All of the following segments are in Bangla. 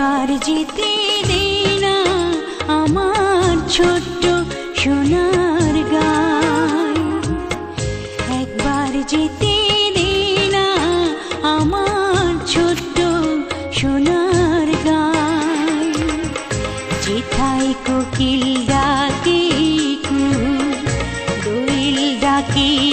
দে না আমার ছোট্ট সোনার গায় একবার যেতে দে আমার ছোট্ট সোনার গায় যেথায় কোকিল ডাকে কু দোয়েল ডাকে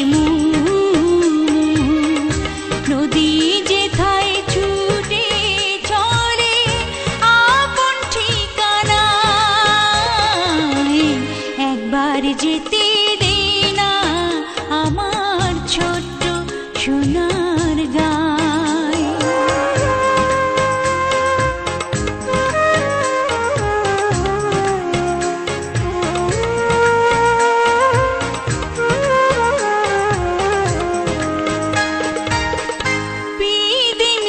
একবার যেতে দে না আমার ছোট্ট সোনার গায় বিদিন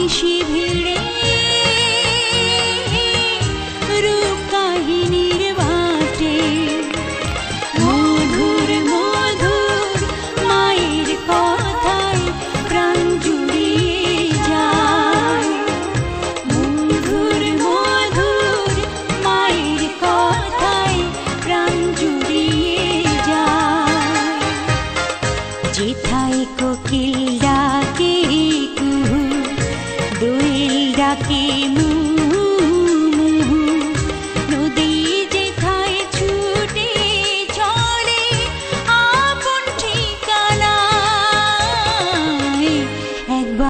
পানিশি ভিড়ে। রূপ কাহিনীর মধুর মধুর মায়ের কথায় প্রাণ জুড়িয়ে যায়। মধুর মধুর মায়ের কথায় প্রাণ জুড়িয়ে যায়। যেথায় কোকিল ডাকে দোয়েল ডাকে মু